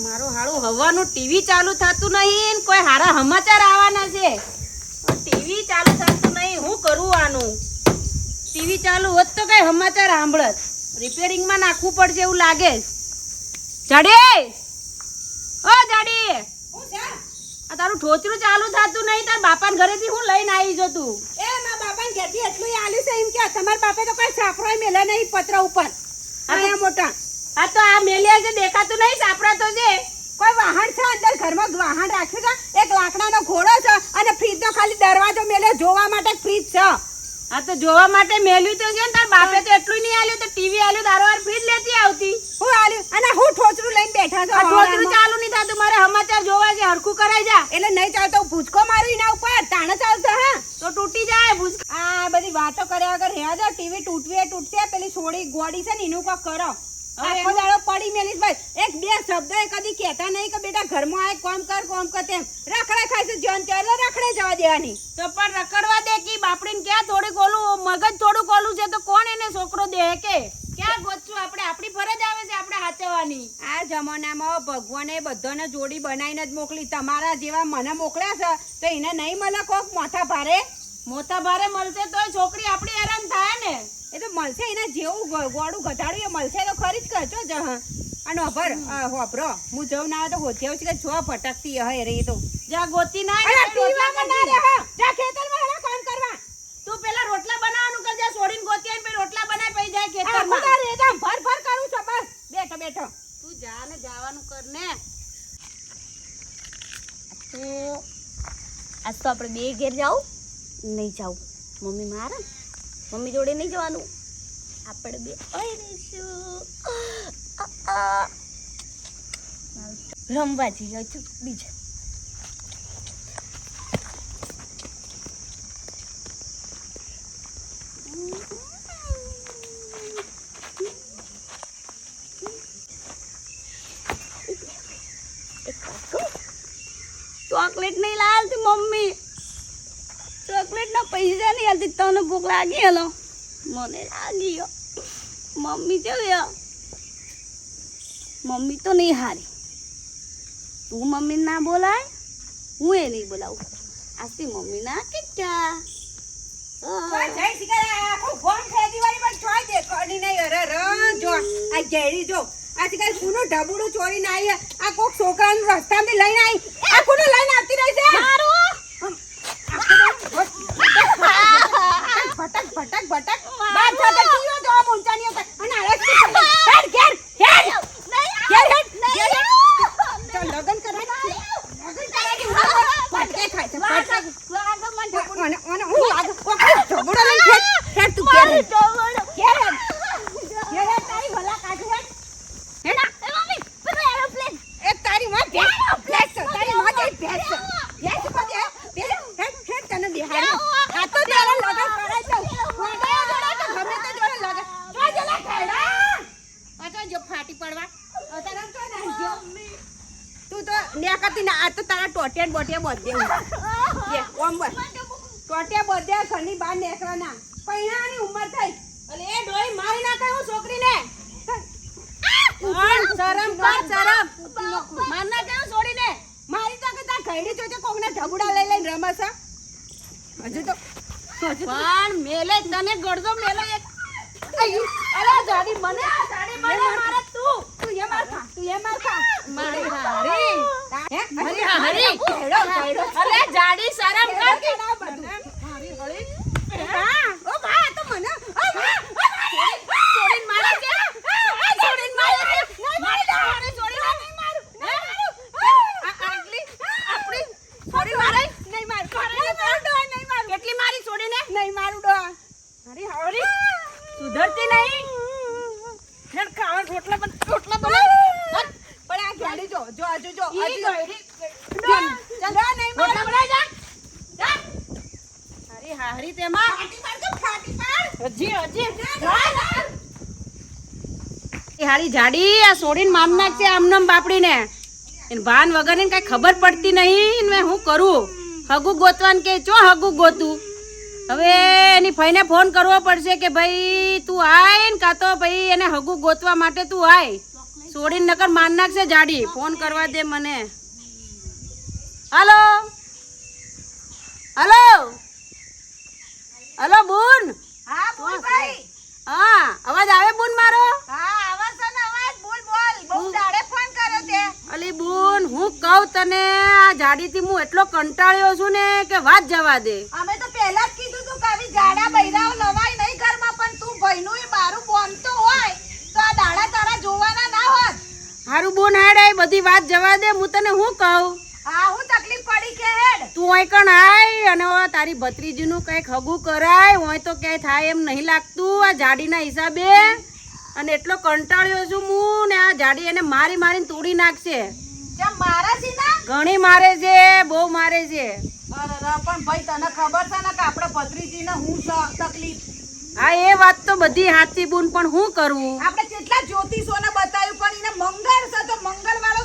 મારો હાળો હવાનું ટીવી ચાલુ થતું નહીં ને કોઈ હારા સમાચાર આવવાના છે. ટીવી ચાલુ થતું નહીં હું કરું આનું? ટીવી ચાલુ હોત તો કઈ સમાચાર સાંભળત. રિપેરિંગમાં નાખવું પડશે એવું લાગે. જડે! ઓ જાડી! આ તારું ઠોચરું ચાલુ થતું નહીં તાર બાપાને ઘરેથી હું લઈને આવી જો તું. એ મારા બાપાને ઘેરથી એટલું આલ્યું છે એમ કે તમારા બાપે તો કઈ સાફરો મેલે નહીં પત્ર ઉપર. અહીંયા મોટા. આ તો આ મેલિયા જે દેખાતું નહીં સાપડા તો છે કોઈ વાહન છે અંદર? ઘરમાં વાહન રાખ્યું છે? એક લાકડાનો ઘોડો છે અને ફ્રીજનો ખાલી દરવાજો મેલ્યો જોવા માટે ફ્રીજ છે. આ તો જોવા માટે મેલ્યું તો છે ને તાર બાપે તો એટલું નહીં આલ્યું તો ટીવી આલ્યું તારો વાર ફ્રીજ લેતી આવતી. હું આલ્યું? અને હું ઠોચરું લઈને બેઠા છું ઠોચરું ચાલુ નહીં થતું મારે સમાચાર જોવા છે હરખું કરાઈ જા. એટલે નહીં ચાલતો ભૂચકો મારું એના ઉપર તાણે ચાલતો હા. તો તૂટી જાય ભૂચકો આ બધી વાતો કર્યા વગર રહ્યા જાવ ટીવી તૂટવી તૂટશે પેલી સોડી ગોડી છે ને એનું કોક કરો. આખો દાડો પડી મેલીસ ભાઈ. એક બે શબ્દ એ કદી કહેતા નહીં કે બેટા ઘરમાં આય કોમ કર કોમ કર તેમ. રખડે ખાય છે જોન એટલે રખડે જવા દેવાની. તો પણ રખડવા દે કે? બાપડીને ક્યાં થોડું ઓલું મગજ થોડું ઓલું છે તો કોણ એને છોકરો દે? કે? ક્યાં ગોતશું આપણે? આપણી ફરજ આવે છે આપણે હાચવવાની. આ જમાનામાં ભગવાને બધાને જોડી બનાવીને જ મોકલી. તમારા જેવા મને મોકલ્યા છે તો એને નહીં મળે કોક મોથા ભારે? મોટા ભારે મળશે તોય છોકરી આપણી હેરાન થાય ને. એ તો મળશે એના જેવું ગોળું ઘટાડ્યું એ મળશે તો ખરી જ કરજો જ હા. અને હોભર હોભરો હું જઉં ના આવે તો હોત્યાવ છે કે છો ભટકતી હે રે તો. જા ગોતી ના અરે જા ખેતરમાં હેલા કામ કરવા. તું પેલા રોટલા બનાવવાનું કરજે છોડીને ગોતી પછી રોટલા બનાવી પછી જાય ખેતરમાં. ખુદા રે જા ભર ભર કરું છું બસ. બેઠો બેઠો. તું જા ને જવાનું કર ને. તો આજ તો આપણે બે ઘેર જાવ નહીં જાવ મમ્મી મારે. મમ્મી જોડે નહીં જવાનું. આપણે બે અહીં રહીશું. રમવા જઈએ બીજા એક વાત કહું? ચોકલેટ નહીં લાવતી મમ્મી ચોકલેટ ના નહીં તને ભૂખ લાગી હલો? મને લાગી હો. મમ્મી જોયો મમ્મી તો નહીં હારી. તું મમ્મી ના બોલાય હું એ નહીં બોલાવું. આજથી મમ્મી ના કેટલા આજકાલ કુનું ઢબુડું ચોરીને આવી આ કોક છોકરાનું રસ્તામાં લઈને આવી આ કુનું લઈને આવતી રહી છે. ભટક ભટક ભટક. બાર ટીઓ જો ઊંચાની ઉપર અને ઘેર ઘેર ઘેર ઘેર ઘેર તો લગન કરવા લગન કરવા ભટકે ખાય છે ભટકે મને મને હું લાગે ઢબુડો લઈને ફેર ફેર તું ઘેર હેડ. ઘેર હેડ. ઘેર હેડ, તારી ભલા કાઢું હેડ. એ તારી માં ભેંસ ભેંસ છે, તારી માં જેવી ભેંસ છે. ભેંસ ઉપર બે, બે, હેડ, હેડ તને બિહારી. આ તો તારા લગન કરાઈ દઉં. વાંઢા જોડે કે ગમે તે જોડે લગન. જો જેલા ઘરડા. આ તો જો ફાટી પડવા. આ તારા તો ના જો. તું તો નેકાતી ના આ તો તારા ટોટિયા ને બોટિયા બધે હું. લે, ઓમ બસ. ટોટિયા બધે ઘરની બહાર નીકળવાના. પૈણાની ઉંમર થઈ. અલે એ ડોઈ મારી નાખે હું છોકરીને પણ શરમ કર શરમ માર ના કેવું છોડીને મારી ઘરડી જોજે કોકના ઢબુડા લઈ લઈને રમશે હજુ તો પણ મેલે તને ગળદો મેલે એક. અરે જાડી મને જાડી મને મારે તું. તું એ માર ખા તું એ માર ખા. મારી હારી. હે? હારી. ઘેડો અરે જાડી શરમ કર. બધું મારી હળી હા ઓ બા આ તો મને ઓ બા ઓ મારી છોડીને મારે છે આ છોડીને મારે છે નહીં મારી દો અરે છોડીને નહીં મારું નહીં મારું આ આટલી આપણી છોડી મારે નહીં મારું નહીં મારું ડો નહીં મારું કેટલી મારી છોડીને નહીં મારું ડો અરે હારી સુધરતી નહીં હેડ ખાવા રોટલા બન રોટલા બનાવ પણ આ ઘેડી જો જો હજુ જો ઈ હજુ જો ગયડી ચાલ નહીં રોટલા મારું બનાવી જા જા હારી હારી તેમાં. હજી હજી. હારી જાડી આ સોડીને મામ નાખશે આમનમ બાપડીને. એને ભાન વગર ને કઈ ખબર પડતી નહીં ને હું કરું? હગુ ગોતવાન કે ચો હગુ ગોતું? હવે એની ભાઈને ફોન કરવો પડશે કે ભાઈ તું આય ને કાં તો ભાઈ એને હગુ ગોતવા માટે તું આય. સોડીન નકર માન નાખશે જાડી. ફોન કરવા દે મને. હલો? હલો? હલો બુન. હા બોલ ભાઈ હા અવાજ આવે બુન મારો? હા અવાજ છે ને અવાજ. બોલ બોલ. બહુ દાડે ફોન કર્યો તે. અલી બુન હું કહું તને આ જાડીથી હું એટલો કંટાળ્યો છું ને કે વાત જવા દે. અમે તો પહેલા જ કીધું તું કે આવી જાડા બૈરાઓ લવાય નહીં ઘરમાં પણ તું ભાઈનું એ મારું બોનતો હોય તો આ દાડા તારા જોવાના ના હોત. હારું બોન હેડ બધી વાત જવા દે. હું તને હું કહું? હા હું તકલીફ પડી કે હેડ? તું અહીં કણ આય અને તારી ભત્રીજીનું કંઈક હગું કરાય હોય તો ક્યાંય થાય એમ નહીં લાગતું આ જાડીના હિસાબે. અને એટલો કંટાળ્યો છું હું ને આ જાડી એને મારી મારીને તોડી નાખશે. ઘણી મારે છે બહુ મારે છે. પણ ભાઈ તને ખબર છે ને કે આપણે ભત્રીજીને હું તકલીફ? હા એ વાત તો બધી હાથી બુન પણ હું કરવું આપણે કેટલા જ્યોતિષોને બતાવ્યું પણ એને મંગળ છે તો મંગળ વાળો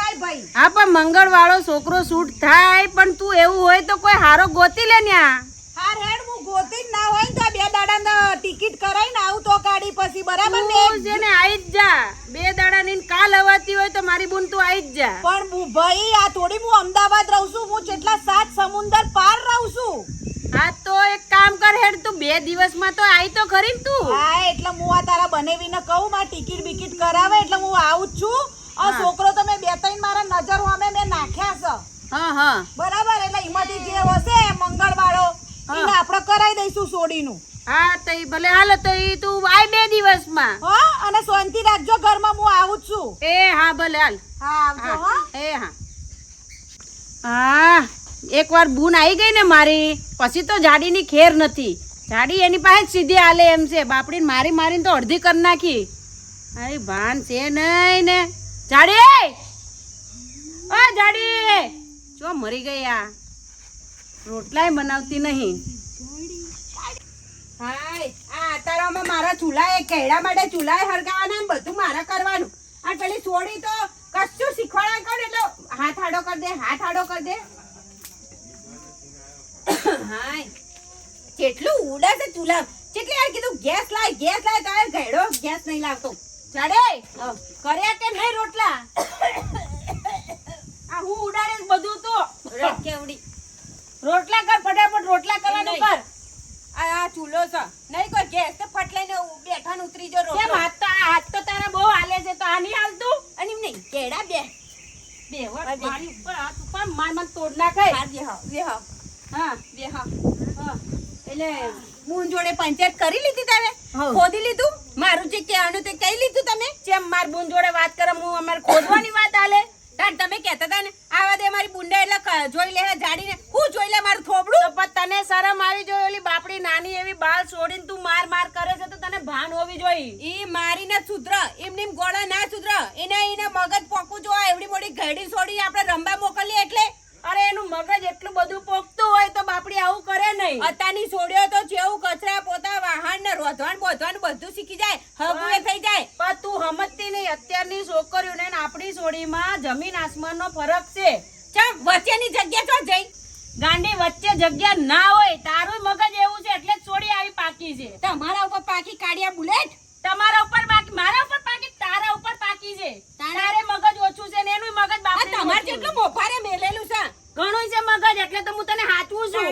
થાય ભાઈ. હા પણ મંગળવાળો છોકરો શૂટ થાય પણ તું એવું હોય તો કોઈ હારો ગોતી લે ન્યા. હાર હેડ હું ગોતી ના હોય તો બે દાડા ટિકિટ કરાઈને આવું તો કાઢી પછી બરાબર ને તું છે ને આઈ જ જા. બે દાડા ની કાલ હવાતી હોય તો મારી બુન તું આઈ જ જા. પણ ભાઈ આ થોડી હું અમદાવાદ રહું છું હું જેટલા સાત સમુંદર પાર રહું છું. હા તો એક કામ કર હેડ તું બે દિવસમાં તો આઈ તો ખરી તું. હા એટલે હું આ તારા બનેવીને કહું મારે ટિકિટ બિકિટ કરાવે એટલે હું આવું જ છું. આ છોકરો તો મેં બે ત્રણ મારા નજર અમે મેં નાખ્યા છે. હા હા. બરાબર? એટલે એમાંથી જે હશે મંગળવાળો. એને આપણે કરાવી દઈશું સોડીનું. હા તો ઈ ભલે હાલો તો ઈ તું આય બે દિવસમાં. હા અને શાંતિ રાખજો ઘરમાં હું આવું જ છું. એ હા ભલે હાલ. હા આવજો હા. હા. એ હા. હા એકવાર બૂન આવી ગઈ ને મારી પછી તો જાડીની ખેર નથી. જાડી એની પાસે જ સીધી હાલે એમ છે. બાપડીને મારી મારીને તો અડધી કરી નાખી. અરે ભાન છે નહીં ને. જાડી! ઓ જાડી! જો મરી આ રોટલાય બનાવતી નહીં. હાય, આ અતારામાં મારા ચૂલા એ કેળા માટે ચૂલા એ હરગાવાના બધું મારે કરવાનું. આ પેલી છોડી તો કશું શીખવાડા કર એટલે હાથ આડો કર દે, હાથ આડો કર દે. હાય. કેટલું ઉડે છે ચૂલા કેટલી વાર કીધું ગેસ લાય ગેસ લાય, તો ઘેડો ગેસ નહીં લાવતો. ચડે કર્યા કે નહીં રોટલા? આ હું ઉડાડે બધું તો કેવડી. રોટલા કર ફટાફટ રોટલા કરવાનું. કર. આ ચૂલો છે. નહીં કોઈ ગેસ તો ફટ લઈને બેઠા ને ઉતરી જો રોટલો. હાથ તો હાથ તો તારા બહુ હાલે છે તો આ નહીં હાલતું? અને નહીં કેડા બે. બે. મારી ઉપર હાથ ઉપર માર માર તોડ નાખે. હા બે હા હા. હા. બે હા. હા. એટલે હું જોડે પંચાયત કરી લીધી તમે ખોદી લીધું? મારું જે કહેવાનું તે કહી લીધું તમે? જેમ માર બુન જોડે વાત કરો હું અમારે ખોદવાની વાત હાલે. તાર તમે કહેતા હતા ને આવા દે મારી બુંડે એટલે જોઈ લે જાડીને. હું જોઈ લે મારું થોબડું? પણ તને શરમ આવી જોઈએ ઓલી બાપડી નાની એવી બાળ છોડીને તું માર માર કરે છે તો તને ભાન હોવી જોઈએ. ઈ મારીને સુધર એમને એમ ગોળા ના સુધર. એને એને મગજ પોકું જોવા એવડી મોડી ઘડી છોડી આપણે રંબા મોકલીએ એટલે અરે એનું મગજ એટલું બધું પોખતું હોય તો બાપડી આવું કરે નહીં. અત્યારની છોડ્યો તો જેવું કચરા પોતા વાહન ને રોધવાન બોધવાન બધું શીખી જાય હગુએ થઈ જાય. પણ તું સમજતી નહીં અત્યારની છોકરીઓને ને આપણી છોડીમાં જમીન આસમાનનો ફરક છે. ચમ વચ્ચેની જગ્યા તો જઈ. ગાંડી વચ્ચે જગ્યા ના હોય તારું મગજ એવું છે એટલે છોડી આવી પાકી છે. તમારા ઉપર પાકી કાઢ્યા બુલેટ? તમારા ઉપર બાકી મારા ઉપર તારા છે. તારે મગજ ઓછું છે ને એનું મગજ બાપડી તમારે જેટલું મોફારે મેલેલું છે. ઘણું છે મગજ એટલે તો હું તને હાચવું છું.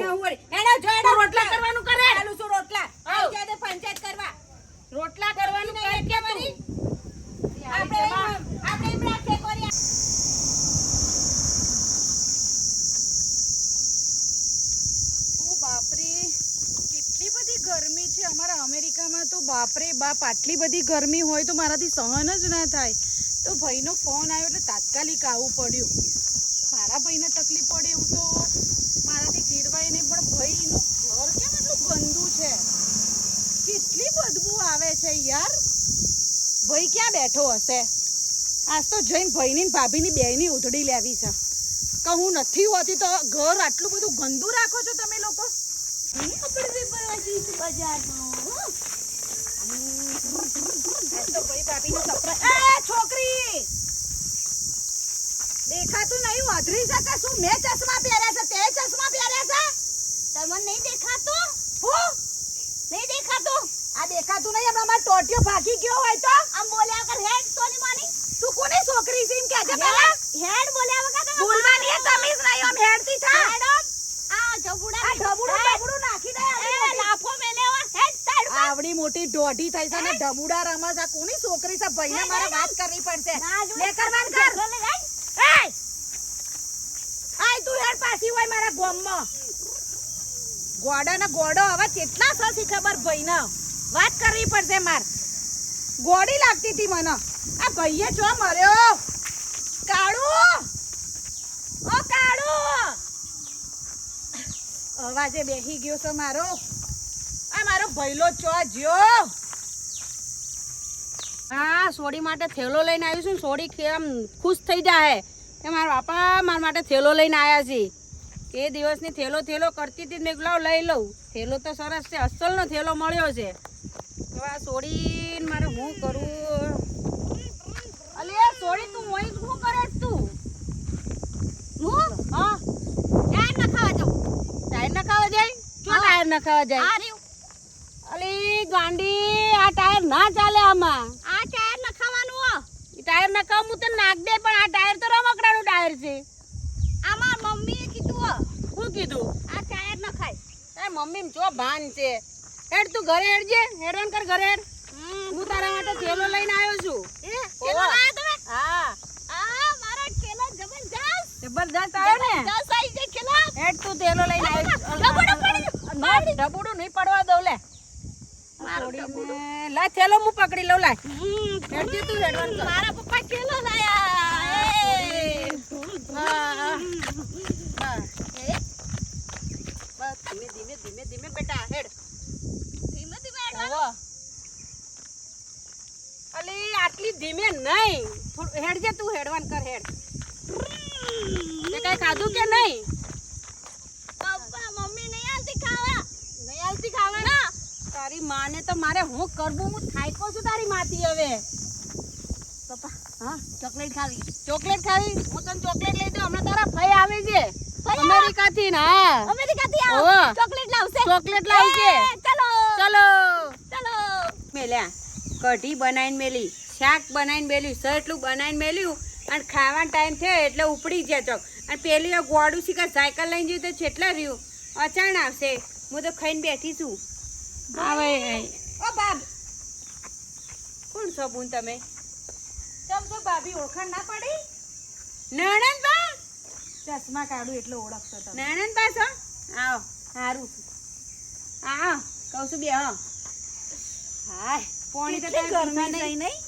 એનો જો એને રોટલા કરવાનું કરે. ચાલુ છું રોટલા. જાય પંચાયત કરવા. રોટલા કરવાનું કર કે મારી? આપણે આપણે એમ રાખીએ કોરી ઓ બાપરે કેટલી બધી ગરમી છે અમારા અમેરિકામાં તો બાપરે બાપ, આટલી બધી ગરમી હોય તો મારાથી સહન જ ના થાય. તો ભાઈનો ફોન આવ્યો એટલે તાત્કાલિક આવવું પડ્યું. મારા ભાઈને તકલીફ પડે એવું તો મારાથી ચીડવાય નહીં, પણ ભાઈનું ઘર કેમ એટલું ગંદુ છે? કેટલી બદબુ આવે છે યાર. ભાઈ ક્યાં બેઠો હશે? આજ તો જઈને ભાઈની ભાભીની બેની ઉધડી લેવી છે. કહું નથી હોતી તો ઘર આટલું બધું ગંદુ રાખો છો તમે લોકો? આપણે બજારમાં તો છોકરી! દેખાતું નહીં વાદળી શકે શું? મેં ચશ્મા પહેર્યા છે તે ચશ્મા પહેર્યા છે? તમને નહીં દેખાતું? હું? નહીં દેખાતું? આ દેખાતું નહીં હમણાં મારો ટોટિયો ભાગી ગયો હોય તો? આમ બોલ્યા વગર હેડ સોની હેડ? બોલ્યા વગર બોલવાની એ તમીઝ નહીં આમ હેડતી થા. હેડો આ જબુડા આ ઢબુડું ઢબુડું નાખી દે આવડી એ મોટી. લાફો મેલેવા હેડ સાઈડ પર આવડી મોટી દોઢી થઈ છે ને ઢબુડા રમસ છે. કોની છોકરી છે? ભાઈને મારે વાત કરવી પડશે. લેકર વાત કર! આય તું હેડ પાછી હોય મારા ગોમમાં. ગોડા ને ગોડો હવે કેટલા સસી ખબર ભાઈને? વાત કરવી પડશે માર. ગોડી લાગતી હતી મને. આ ભાઈએ જો મર્યો. કાળુ. ઓ કાળુ. અવાજે બેસી ગયો છે મારો? આ મારો ભૈલો ચો જ્યો? હા, સોડી માટે થેલો લઈને આવ્યું છું સોડી આમ ખુશ થઈ જાય કે મારા બાપા મારા માટે થેલો લઈને આવ્યા છે. એ દિવસની થેલો થેલો કરતી હતી મેં લાવ લઈ લઉં. થેલો તો સરસ છે, અસલનો થેલો મળ્યો છે. હવે આ સોડી મારે હું કરું? અલે, સોડી, તું હોય શું કરે તું? હું? હા ટાયર નખાવા જાઉં. ટાયર નખાવા જાય ચો ટાયર નખાવા જાય. અલી ગાંડી આ ટાયર ના ચાલે આમાં. આ ટાયર નખાવાનું હો. ઈ ટાયર નખાવ હું તને નાખ દે પણ આ ટાયર તો રમકડાનું ટાયર છે. આમાં મમ્મીએ કીધું હો. શું કીધું? આ ટાયર નખાય તાર મમ્મી જો ભાન છે. હેડ તું ઘરે હેડજે હેરાન કર ઘરે હેડ. હું તારા માટે થેલો લઈને આવ્યો છું. એ થેલો લાયા તમે? હા. આ મારો થેલો જબરજસ્ત. જબરદસ્ત આવ્યો ને? જબરજસ્ત આવી ગઈ થેલો. હેડ તું થેલો લઈને આવ્યો ડબુડું પડી નહીં પડવા દઉં લે. લાય થેલો હું પકડી લઉં હમ, હેડજે તું હેડવાન મારા પપ્પા થેલો લાયા. ધીમે ધીમે ધીમે ધીમે બેટા હેડ. ધીમે ધીમે હેડવાનું. અલી આટલી ધીમે નહીં. થોડું હેડજે તું હેડવાન કર હેડ. કઈ ખાધું કે નહીં પપ્પા મમ્મી નહીં આલતી ખાવા નહીં આવતી ખાવા. તારી માને તો મારે હું કરવું? હું થાયકો છું તારી માથી હવે. પપ્પા હા ચોકલેટ ખાવી. ચોકલેટ ખાવી? હું તને ચોકલેટ લઈ દઉં? હમણાં તારા ભાઈ આવે છે. ભાઈ અમેરિકા થી ને અમેરિકાથી આવો. ચોકલેટ લાવશે. ચોકલેટ લાવશે ચલો. ચલો. ચલો. મેલ્યા. કઢી બનાવીને મેલી. શાક બનાવીને મેલ્યું. સટલું બનાવીને મેલ્યું. અને ખાવાનો ટાઈમ થયો એટલે ઉપડી ગયા ચોક. અને પેલી ગોળું શીખર સાયકલ લઈને જયું તો છેટલા રહ્યું. અચાણ આવશે. હું તો ખાઈને બેઠી છું. આવે ઓ બાબ. કોણ છો બુન તમે? તમ તો ભાભી ઓળખાણ ના પડી? નણંદ બા ચશ્મા કાઢું એટલે ઓળખતો તમે. નણંદ બા છો? આવો. સારું આવો કહું છું બે હા. પોણી તો ગરમી નહીં. નહીં?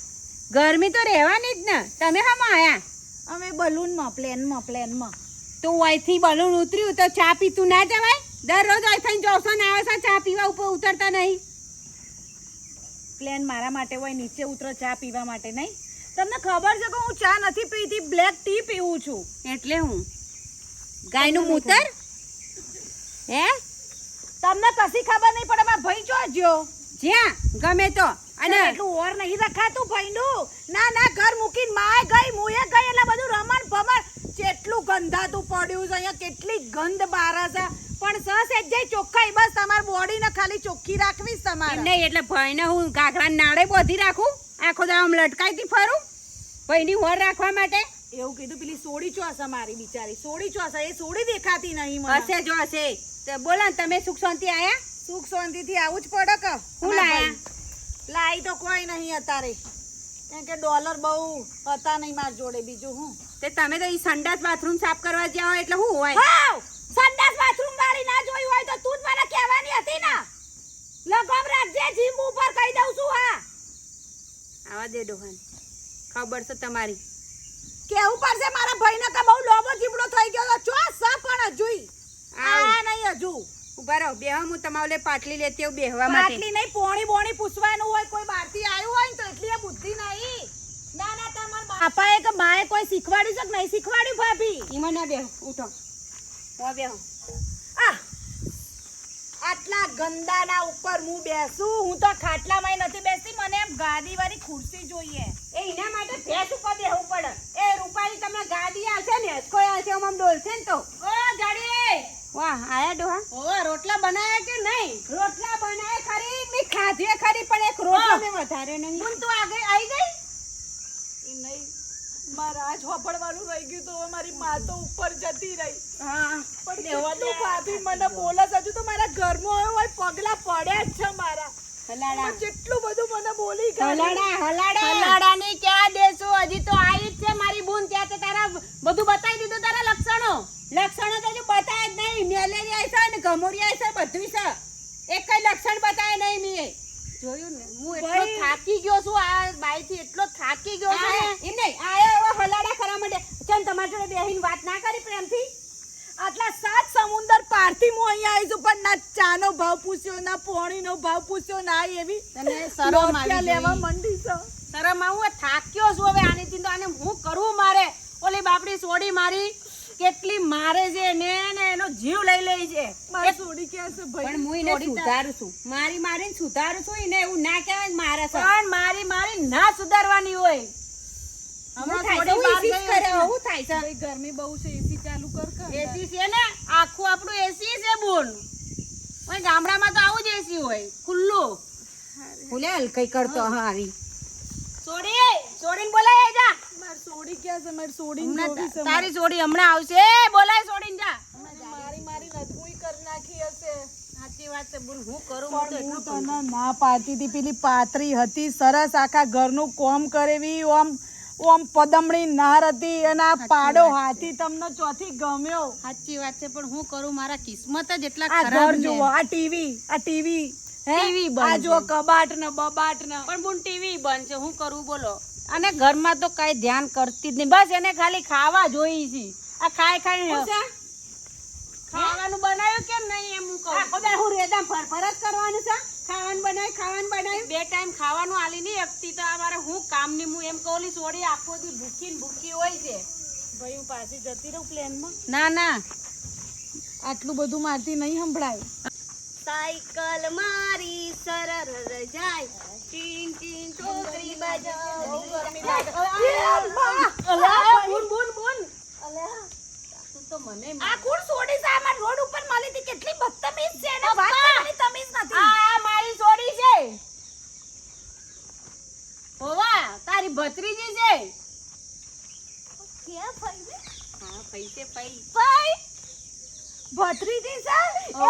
ગરમી તો રહેવાની જ ને. તમે હામાં આયા? અમે બલૂનમાં પ્લેનમાં પ્લેનમાં. તો અહીંથી બલૂન ઉતર્યું તો ચા પીતું ના જવાય? દરરોજ અહીંથી ને આવે છે ચા પીવા ઉપર ઉતરતા નહીં. પ્લેન મારા માટે હોય નીચે ઉતરો ચા પીવા માટે નહીં. તમને ખબર છે કે હું ચા નથી પીતી બ્લેક ટી પીવું છું. એટલે હું. ગાયનું મૂતર? હે? તમને કશી ખબર નહીં પડે મારા ભાઈ જોજો જ્યાં. ગમે તો. અને અને એટલું ઓર નહીં રખાતું ભાઈનું. ના ના ઘર મૂકીને માય ગઈ મુએ ગઈ એટલે બધું રમણ ભમણ કેટલું ગંધાતું પડ્યું છે અહીંયા કેટલી ગંધ બારે છે. પણ સસ એક જઈ ચોખ્ખાઈ બસ તમારી બોડીને ખાલી ચોખ્ખી રાખવી જ તમારે. નહીં એટલે ભાઈને હું ઘાઘરા નાડે બોધી રાખું આખો દાડો આમ લટકાઈથી ફરું ભાઈની હોર રાખવા માટે. એવું કીધું પેલી સોડી ચોસ મારી બિચારી સોડી ચોસ એ સોડી દેખાતી નહીં મને. હશે જો હશે. તો બોલો ને તમે સુખ શાંતિ આયા? સુખ શાંતિથી આવું જ પડે કે? હું લાયા? લાઈ તો કોઈ નહીં અત્યારે. કેમ કે ડોલર બહુ હતા નહીં માર જોડે બીજું હું? તે તમે તો ઈ સંડાસ બાથરૂમ સાફ કરવા જાઓ એટલે શું હોય. હાવ! સંડાસ બાથરૂમ વાળી ના જોઈ હોય તો તું જ મને કહેવાની હતી ને. લગમ રાખજે જીમ ઉપર કહી દઉં છું હા. આવા દે ડોહાન. ખબર છે તમારી. કેવું પડશે મારા ભાઈને કે બહુ લોબો જીબડો થઈ ગયો તો ચો સપણ આવ. આ નહીં હજુ. ઊભા રહો. બેહો હું તમારે પાટલી લેતી આવું બેહવા માટે. પાટલી નહીં પોણી બોણી પૂછવાનું હોય કોઈ બહારથી આવ્યું હોય ને તો એટલી બુદ્ધિ નહીં. ના ના બાપાએ કે માએ કોઈ શીખવાડ્યું છે કે નહીં શીખવાડ્યું ભાભી? ઈમાં ના બેહો ઉઠો. હું બેહો. આ આટલા ગંદાના ઉપર હું બેસું? હું તો ખાટલામાં નથી બેસતી મને એમ ગાદી વાળી ખુરશી જોઈએ. એ એના માટે ભેંસ ઉપર બેહવું પડે. એ રૂપાલી તમને ગાદી આવશે ને કોઈ આવશે આમ ડોલશે ને તો. ઓ ગાડી! વાહ આયા ડોહા. ઓ રોટલા બનાયા કે નહીં? રોટલા બનાય ખરી મેં ખાધી ખરી પણ એક રોટલો મે વધારે નહીં. હું તું આગળ આવી ગઈ? નહીં. મારા આજ હોપડવાનું રહી ગયું તો મારી મા તો ઉપર જતી રહી. હા. પણ કેટલું ભાભી મને બોલે છે હજુ તો મારા ઘરમાં હોય પગલા પડ્યા જ છે મારા. હલાડા. જેટલું બધું મને બોલી ગયા. હલાડા હલાડા. હલાડાની ક્યાં દેશું? હજી તો આવી જ છે મારી બૂન. ત્યાં તો તારા બધું બતાવી દીધું તારા લક્ષણો. લક્ષણો તો હજુ બતાવે જ નહીં. મેલેરિયા છે ને ગમોરિયા છે બધું છે. એક કઈ લક્ષણ બતાવે નહીં મેં જોયું ને હું એટલો થાકી ગયો છું આ બાઈ થી એટલો થાકી ગયો છું એમ નહીં આયા એવા હલાડા ખરા માટે ચલ તમારી જોડે બેહીન વાત ના કરી પ્રેમથી? આટલા સાત સમુંદર પારથી હું અહીંયા આવી છું પણ ના ચાનો ભાવ પૂછ્યો ના પોણીનો ભાવ પૂછ્યો ના એવી તને શરમ આવી લેવા. મંડી છો. શરમ આવું હું થાક્યો છું હવે આની તો આને હું કરવું મારે? ઓલી બાપડી સોડી મારી. કેટલી મારે છે ને એનો જીવ લઈ લે છે. મારે છોડી કે છે ભાઈ? પણ હું એને સુધારું છું. મારી મારીને સુધારું છું એને એવું ના કહેવાય મારા છે પણ મારી મારી ના સુધારવાની હોય. હું હું ગરમી બહુ છે એસી ચાલુ કર કર એસી છે ને આખું આપણું એસી છે બોલ. ઓય ગામડામાં તો આવું જ એસી હોય. ખુલ્લું. ભૂલે હલકઈ કરતો હારી. છોડી છોડીને બોલાય જા. સોડી ક્યાં છે? મારી સોડી જોવી તારી સોડી હમણાં આવશે. બોલાય સોડી જા. મારી મારી નદમુઈ કરી નાખી હશે. સાચી વાત છે બોલ હું કરું? હું તો પણ હું એટલું તને ના પાડતી હતી. પેલી પાતરી હતી સરસ આખા ઘરનું કોમ કરેવી. ઓમ ઓમ પદમણી નાર હતી. અને આ પાડો હાથી તમને ચોથી ગમ્યો. સાચી વાત છે પણ હું કરું? મારા કિસ્મત જ એટલા ખરાબ છે. જુઓ આ ટીવી આ ટીવી ટીવી બંધ આ જો કબાટ ને બબાટ ને પણ ટીવી બંધ છે. હું કરું? બોલો. અને ઘરમાં તો કઈ ધ્યાન કરતી જ નહીં. બસ એને ખાલી ખાવા જોઈ છે. આ ખાય ખાઈ ખાવાનું બનાવ્યું કેમ નહીં એમ હું કહું? આખો હું રેદામ ફરફર જ કરવાનું છે. ખાવાનું બનાવ્યું ખાવાનું બનાવ્યું. બે ટાઈમ ખાવાનું આલી નહીં એકતી તો અમારે મારે હું કામની હું એમ કહું છોડી સોડી આખો દી ભૂખી ને ભૂખી હોય છે. ભાઈ હું પાછી જતી રહું પ્લેનમાં ના ના. આટલું બધું મારતી નહીં સંભળાય. સાયકલ મારી સરર જાય. ટીન ટીન ટોકરી બજાવ બુન બુન બુન તું તો મને આ કોણ સોડી છે આમાં રોડ ઉપર મળી હતી. કેટલી બદતમીઝ છે એને વાત કરવાની તમીઝ નથી. આ મારી સોડી છે. હોવા તારી ભત્રીજી છે. હા પૈસે પૈ ભત્રીજી છે ઓ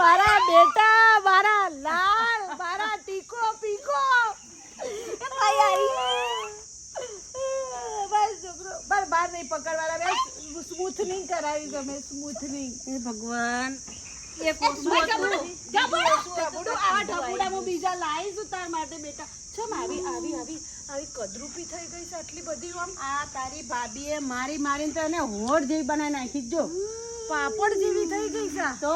મારા બેટા મારા લાલ મારા ટીકો પીકો એ ભાઈ આવી બસ છોકરો બાર બાર નહીં પકડવાના. બે સ્મૂથનિંગ કરાવી તમે સ્મૂથનિંગ. એ ભગવાન એક ઢબુડું આ ઢબુડા હું બીજા લાવીશું તાર માટે બેટા. ચમ આવી આવી આવી આવી કદરૂપી થઈ ગઈ છે આટલી બધી આમ. આ તારી ભાભીએ મારી મારીને તો એને હોડ જેવી બનાવી નાખી જો. પાપડ જેવી થઈ ગઈ છે. તો?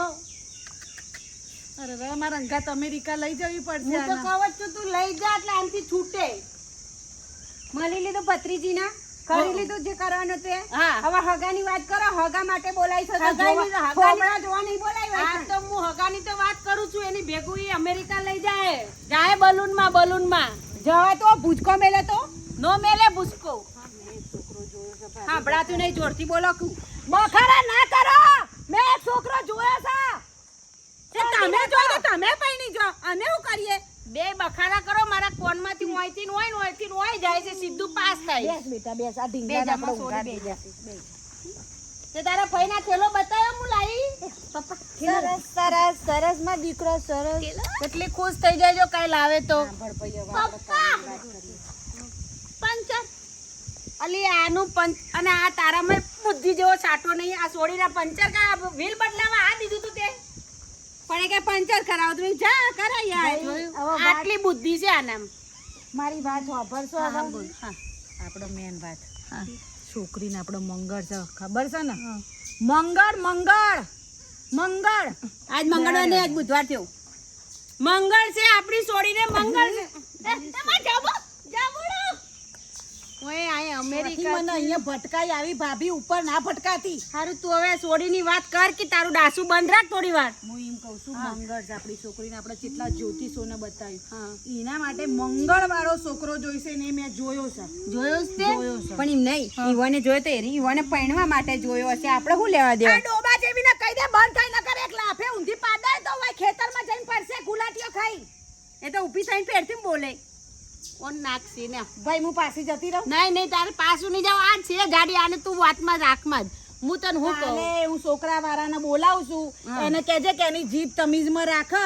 અરે રે મારા અંગાત અમેરિકા લઈ જવી પડશે હું તો કહું છું તું લઈ જા એટલે આનથી છૂટે. મળી લીધું ભત્રીજીના? કરી લીધું જે કરવાનું તે? હવે હગાની વાત કરો હગા માટે બોલાય છે. હગાની- જોવા- હગાની- જોવા નહીં બોલાય આ તો હું હગાની તો વાત કરું છું એની ભેગું એ અમેરિકા લઈ જાય. જાય બલૂનમાં બલૂનમાં. જવા તો ભૂચકો મેલે તો? નો મેલે ભૂસકો સાંભળાતું નહીં જોરથી બોલો કુ બખારા ના કરો. મેં એક છોકરો જોયો છે. તે તમે જોયો તો તમે પૈણી જો. અમે શું કરીએ? બે બખારા કરો મારા કોનમાંથી ને હોય ને હોય ને ઓય જાય છે સીધું પાસ થાય. બેસ બેટા બેસ. આ ઢીંગા ના પડો બે. તે તારા ફઈના થેલો બતાવ્યો હું લાવી સરસ સરસ સરસમાં દીકરો સરસ. કેટલી ખુશ થઈ જાય જો કઈ લાવે તો પંચર અલી આનું પંચ અને આ તારામાં બુદ્ધિ જેવો સાટો નહીં આ સોડીના પંચર કા વ્હીલ બદલાવા આ દીધું તું તે? પણ એ કે પંચર કરાવ તું જા કરાય યાર આટલી બુદ્ધિ છે આનામ. મારી વાત વાપરશો હા, હા, બોલ. હા, આપણો મેન વાત. છોકરીને આપણો મંગળ છે ખબર છે ને? મંગળ મંગળ મંગળ. આજ મંગળવાર ને આજ બુધવાર થયો. મંગળ છે આપણી સોડીને મંગળ છે જાબો, જાબોડો. ઓય આ પછી અમેરિકા મને અહીંયા ભટકાઈ આવી ભાભી ઉપર ના ભટકાતી. હારું તું હવે સોડીની વાત કર કે તારું ડાસુ બંધ રાખ થોડી વાર. હું એમ કહું છું મંગળ આપણી છોકરીને આપણે કેટલા જ્યોતિષોને બતાવ્યું એના માટે મંગળ વાળો છોકરો જોઈશે ને મેં જોયો છે. જોયો છે પણ એમ નહીં ઈવોને જોયો તો એરી ઈવોને પહેણવા માટે જોયો હશે. આપણે શું લેવા આ દેવા ડોબા જેવી ને કહી દે બંધ થઈ ન કરે એક લાફે ઊંધી પાદાય તો હોય ખેતરમાં જઈને પડશે ગુલાટીઓ ખાઈ. એ તો ઊભી થઈને પહેરથી બોલે. ઓન નાખશે ને ભાઈ હું પાછી જતી રહું? નહીં નહીં તારે પાછું નહીં જાવ આ છે ગાડી આને તું વાતમાં રાખમાં જ. હું તને હું કહું? હું છોકરા વાળાને બોલાવું છું. એને કહેજે કે એની જીભ તમીઝમાં રાખ.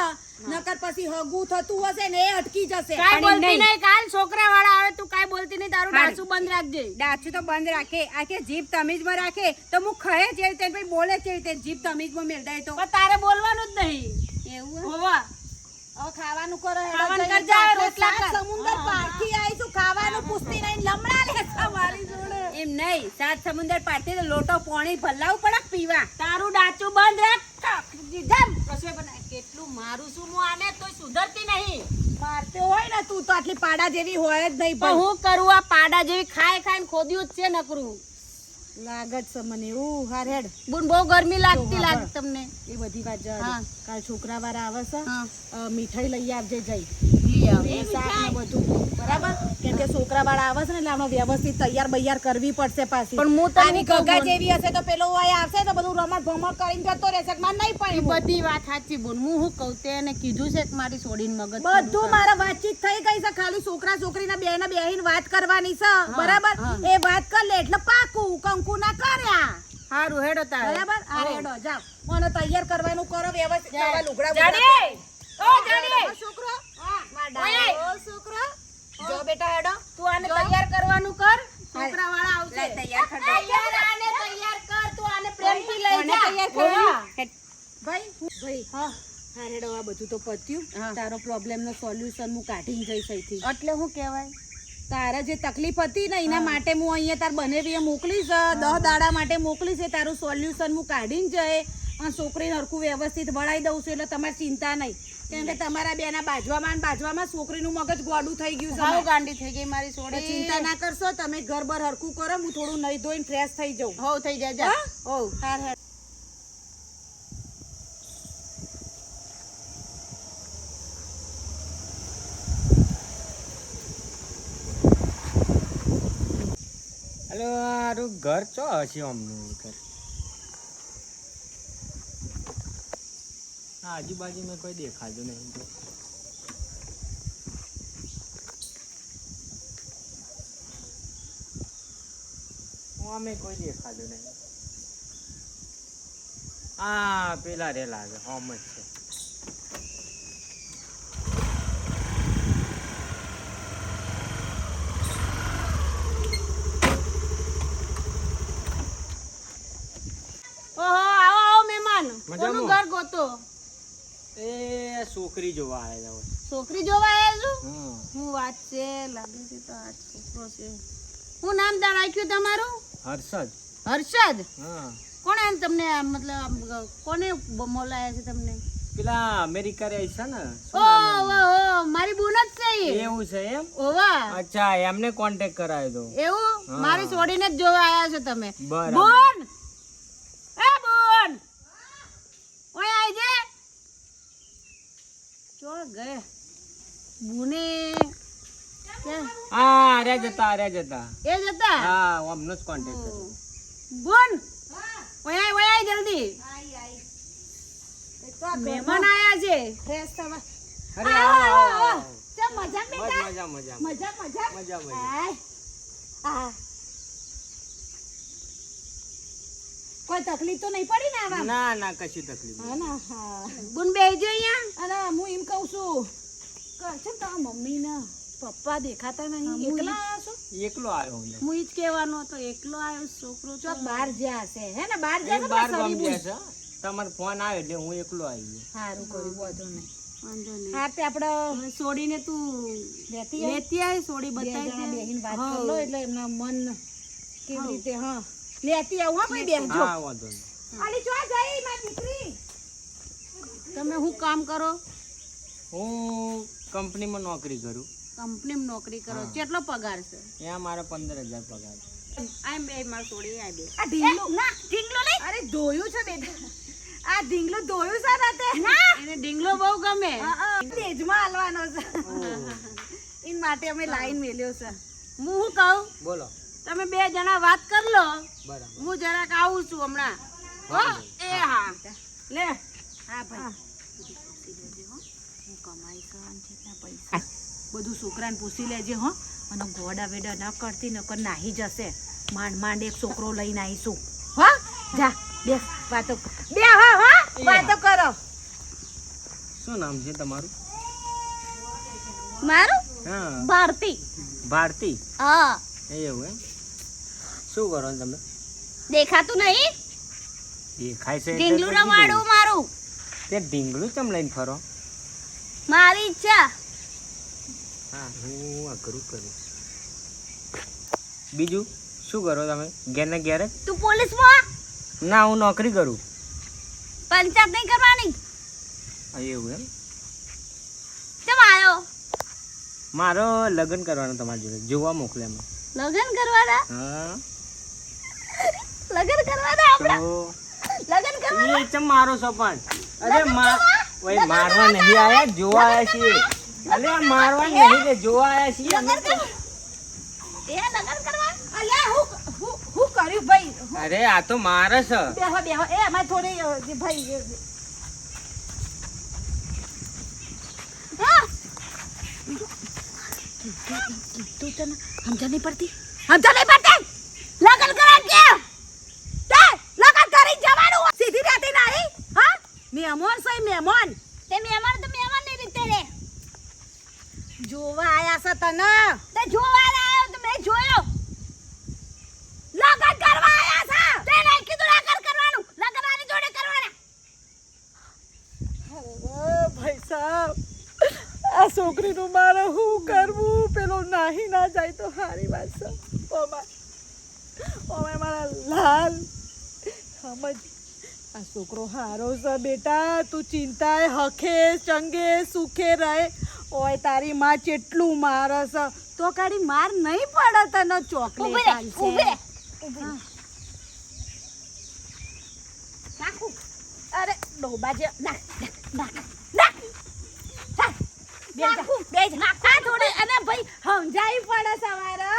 નકર પછી હગું થતું હશે ને એ અટકી જશે. કાઈ બોલતી નહીં. નહીં કાલ છોકરા વાળા આવે તું કાઈ બોલતી નહીં તારું. ડાચું બંધ રાખજે. ડાચું તો બંધ રાખે. આ કે જીભ તમીઝમાં રાખે. તો હું ખહે જે રીતે બોલે છે રીતે? જીભ તમીઝમાં મેળદાય તો. પણ તારે બોલવાનું જ નહીં. એવું હોવા. હવે ખાવાનું કરો હેડો ખાવાનું કરજે, રોટલા સાત કર. સમુંદર પારથી આવીશું ખાવાનું પૂછતી નહીં લમણા લેતા મારી જોડે એમ નહીં સાત સમુંદર પારથી લોટો પાણી ભલાવું પડે પીવા? તારું ડાચું બંધ રાખ. જમ. રસોઈ બનાય કેટલું મારું શું હું આને તો સુધરતી નહીં. મારતે હોય ને તું તો આટલી પાડા જેવી હોય જ નહીં પણ પણ. હું કરું આ પાડા જેવી ખાઈ ખાઈને ખોદ્યું જ છે નકરું. લાગત છે મને એવું હાર હેડ. બુન બહુ ગરમી લાગતી લાગે તમને. એ બધી વાત કાલ છોકરા વાળા આવે છે. મીઠાઈ લઈ આવજે જઈ. લઈ શાક ને બધું. બરાબર? કેમ કે છોકરા વાળા આવે છે ને એટલે આપણે વ્યવસ્થિત તૈયાર બૈયાર કરવી પડશે પાછી. પણ હું તને ગગા જેવી હશે તો પેલો વાય આવશે તો બધું રમણ ભમણ કરીને જતો રહેશે. માર નહીં એ બધી વાત સાચી બોલ. હું હું કહું? તે એને કીધું છે કે મારી છોડીને મગજ બધું મારા વાતચીત થઈ ગઈ છે. ખાલી છોકરા છોકરીના બે ને બેહીને વાત કરવાની છે. બરાબર? એ વાત કર લે એટલે પાકું કંકુ ના કર્યા સારું હેડો તારે. બરાબર? આ રેડો જાઓ. મને તૈયાર કરવાનું કરો વ્યવસ્થિત લુગડા જાડી! બુગડા ઓ જાડી! પહેરો. છોકરો મારા ઓય! ડાયો છોકરો જો બેટા હેડો તું આને તૈયાર કરવાનું કર છોકરા વાળા આવશે લે, તૈયાર કર દે. તૈયાર આને તૈયાર કર તું આને પ્રેમથી લઈ કોને જા તૈયાર હોવા. કરવાનું? હેડ. ભાઈ ભાઈ હા હા રેડો આ બધું તો પત્યું. તારો પ્રોબ્લેમ નો સોલ્યુશન હું કાઢીને જઈશ અહીંથી. એટલે હું કહેવાય? તારા જે તકલીફ હતી ને એના માટે હું અહીંયા તાર બનેવીએ મોકલીશ દહ દાડા માટે મોકલીશ એ તારું સોલ્યુશન હું કાઢીને જઈએ અને છોકરીને હરખું વ્યવસ્થિત વળાઈ દઉં છું એટલે તમારે ચિંતા નહીં. કેમ કે તમારા બેના બાજવામાં બાજવામાં છોકરીનું મગજ ગોડું થઈ ગયું છે સાવ ગાંડી થઈ ગઈ મારી છોડે. ચિંતા ના કરશો તમે ઘર બર હરખું કરો હું થોડું નહીં ધોઈને ફ્રેશ થઈ જાઉં. હો થઈ જાય હો? હા? હાર હાર. મારું ઘર ચો હશે અમનું ઘર? આજુબાજુ મેં કોઈ દેખાતું નહીં તો. અમે કોઈ દેખાતું નહીં. હા પેલા રે લાગે હોમ જ છે ઓહો આવો આવો મહેમાન મજામાં? કોનું ઘર ગોતો? એ છોકરી જોવા આવ્યા હોય. છોકરી જોવા આવ્યા છું? હું વાત છે? લાગે છે તો આ છોકરો છે. હું નામ તા રાખ્યું તમારું? હર્ષદ. હર્ષદ? હા કોણે એમ તમને મતલબ કોને મોલાયા છે તમને? પેલા અમેરિકા રે છે ને ઓ મારી બુન જ છે એવું છે એમ? ઓવા અચ્છા એમને કોન્ટેક્ટ કરાયો તો. એવું? મારી છોડીને જ જોવા આવ્યા છો તમે. બોન એ બોન ઓય આઈ જે ચો ગયે. બુને? હા રે જતા રે જતા. એ જતા? હા અમનો જ કોન્ટેક્ટ કર્યો બોન ઓય ઓય જલ્દી. મહેમાન આયા છે. ફ્રેશ થવા. અરે આવો આવો. મજા મજા? મજા મજા મજા. મજા મજા? આ. કોઈ તકલીફ તો નહીં પડી ને આવા? ના ના કશી તકલીફ હા ના હા. બુન બેહજો અહીંયા. અરે હું એમ કહું છું. કે છે તારા મમ્મી ને પપ્પા દેખાતા નહીં એકલા આયા છો? એકલો આવ્યો હું હું ઈ જ કહેવાનો હતો એકલો આવ્યો છોકરો ચોક બહાર જ્યાં હશે હે ને? બહાર જ્યાં એ છે બાર પેલા ગામ સરીબું. છે. તમારો ફોન આવ્યો એટલે હું એકલો આવી ગયો. સારું કર્યું વાંધો નહીં. વાંધો નહીં. હા તે આપણે છોડીને તું લેતી આવ. છોડી બે બતાવી જણા વાત. લો એટલે એમના મન કેવી રીતે હા. લેતી આવું હા ભાઈ બેન જો. અલી ચો જઈ મારી દીકરી. તમે શું કામ કરો? હું કંપનીમાં નોકરી કરું. કંપનીમાં નોકરી કરો. કેટલો પગાર છે? ત્યાં મારો પંદર હજાર પગાર છે. આમ બે માર છોડી આય બે. આ ઢીંગલું ના ઢીંગલો નહીં. અરે ધોયું છે બેટા આ ઢીંગલું ધોયું છે રાતે. એને ઢીંગલો બહુ ગમે. હા, હા. તેજમાં હાલવાનો છે. એન માટે અમે લાઈન મેલ્યો છે. હું શું કહું? બોલો. તમે બે જણા વાત કર લો. બરાબર. હું જરાક આવું છું હમણાં. હો? એ હા. લે. હા ભાઈ. હું. કમાઈ છું છે પૈસા. બધું છોકરાને પૂછી લેજે હો. અને ગોડા વેડા ન કરતી નકર નાહી જશે. માંડ માંડ એક છોકરો લઈને આવીશું. હો? જા બે વાતો બે હો હો. વાતો કરો. શું નામ છે તમારું? મારું? હા. ભારતી. ભારતી? હા. એવું એમ? શું કરો તમે? દેખાતું નહીં? દેખાય છે ઢીંગલું રમાડું મારું. તે ઢીંગલું ચમ લઈને ફરો. મારી ઈચ્છા. હા હું અઘરું કરું બીજું શું કરો તમે? ઘેર ને ઘેર? તું પોલીસમાં? ના હું નોકરી કરું. પંચાયત નહીં કરવાની? એવું એમ? કેમ આવ્યો મારો લગ્ન કરવાનું તમારી જોડે. જોવા મોકલે લગ્ન કરવાના? હા. લગ્ન કરવાના આપણે તો કરવાના એ ચમ મારો છો પણ અરે મા ઓય મારવા નહીં આયા જોવા આયા છીએ અરે મારવા નહીં કે જોવા આયા છીએ અમે તો. એ લગન કરવા અલે હું હું કર્યું ભાઈ અરે આ તો મારે છે બેહો બેહો એ અમારે થોડી ભાઈ તું તને સમજ નહીં પડતી સમજો નહીં પડતી લગ્ન કરવા કેમ તે લગ્ન કરી જવાનું સીધી રાતે નાહી હા મહેમાન છે મહેમાન તે મહેમાન તો મહેમાનની રીતે રે. જોવા આયા છે તને. તે જોવા આવ્યો તો મેં જોયો. લગન કરવા આયા છે. તે નહીં કીધું લગન કરવાનું. લગન આની જોડે કરવાના. ભાઈ સાહેબ આ છોકરીનું મારે શું કરવું? પેલો નાહી ના જાય તો સારી વાત છે. ઓમાં ઓમે મારા લાલ સમજ આ છોકરો હારો છે બેટા તું ચિંતાએ હખે ચંગે સુખે રહે. ઓય તારી માં ચેટલું મારે છે. તો કાઢી માર નહીં પડે તને ચોકલેટ ઊભી નાખું. અરે ડોબા જે નાખ નાખ નાખ નાખ. નાખું. બેજ આ થોડી અને ભાઈ સમજાવી પડે સવારે.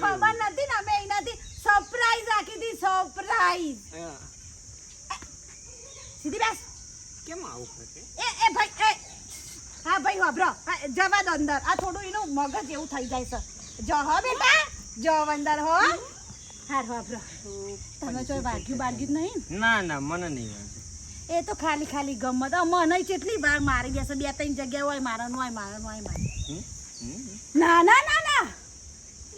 ખબર નથી ને અમે એનાથી સરપ્રાઈઝ રાખી હતી સરપ્રાઈઝ હા. સીધી બેસ કેમ આવું કરે એ એ ભાઈ એ! હા ભાઈ વાબરો હા, જવા દો અંદર. આ થોડું એનું મગજ એવું થઈ જાય છે. જો હો બેટા. જો અંદર હો. હાર વાબરો તમે જો વાગ્યું બાગ્યું નહીં. ના ના મને નહીં. એ તો ખાલી ખાલી ગમત. મને કેટલી વાર મારી દેશે બે ત્રણ જગ્યા હોય મારાનું હોય મારાનું હોય મારે? ના ના ના ના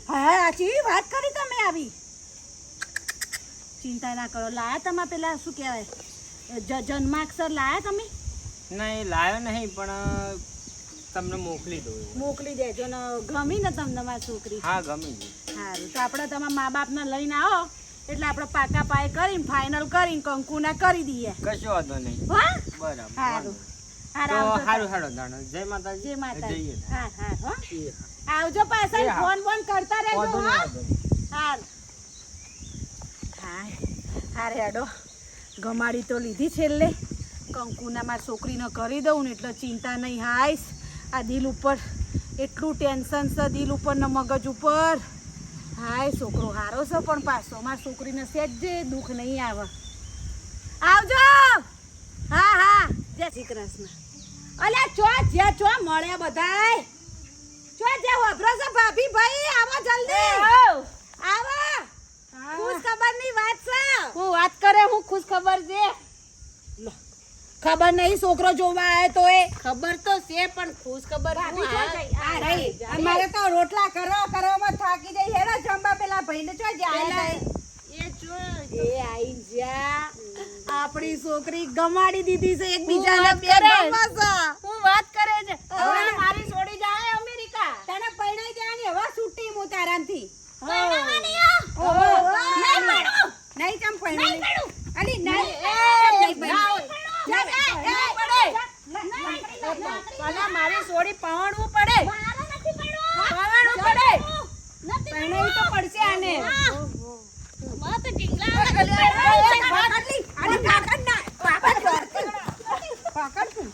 હા આ વાત કરી તમે આવી? ચિંતા ના કરો. લાયા તમે પેલા શું કહેવાય? જન્માક્ષર લાયા તમે? નહીં લાયો નહીં પણ તમને મોકલી દઉં મોકલી દેજો ને ગમી ને તમને મારી છોકરી. હા ગમી સારું તો આપણે તમારા મા બાપને લઈને આવો. એટલે આપણે પાકા પાય કરીને ફાઇનલ કરીને કંકુના કરી દઈએ. કશો વાંધો નહીં. હા? બરાબર સારું. સારું સારું દાણો. જય માતાજી. જય માતા હા હા હા. આવજો પાછા ફોન ફોન કરતા રહેજો હા. સારું. હા હેડો. ગમાડી તો લીધી છેલ્લે. કંકુના મારી છોકરીને કરી દઉં ને એટલે ચિંતા નહીં હાઈશ. આ દિલ ઉપર એટલું ટેન્શન છે દિલ ઉપર ને મગજ ઉપર. હાય છોકરો હારો છે પણ પાછો મારી છોકરીને સેજે દુઃખ નહીં આવે. આવજો! હા હા. જય શ્રી કૃષ્ણ. અલ્યા ચો જ્યાં ચો મળ્યા બધાય? ચો જ્યાં વભરો છે ભાભી ભાઈ? આવો જલ્દી. આવો. ખુશ ખબરની વાત છે. હું વાત કરે હું ખુશ ખબર છે ખબર નહીં છોકરો જોવા આવ્યો તો એ. ખબર તો છે પણ ખુશ ખબર અમારે તો રોટલા કરો કરવામાં થાકી જઈ. હેરો જમવા પેલા ભાઈને જાય એ જો. એ આઈ જા આપણી છોકરી ગમાડી દીધી છે એકબીજાને વાત બે. હું વાત કરે છે. હવે મારી છોડી જાય અમેરિકા. તને પરણાઈ ને હવે છૂટી હું તારાથી. નહીં મારી સોડી પવણવું પડે પવણવું પડે તો પડશે આને પકડ તું.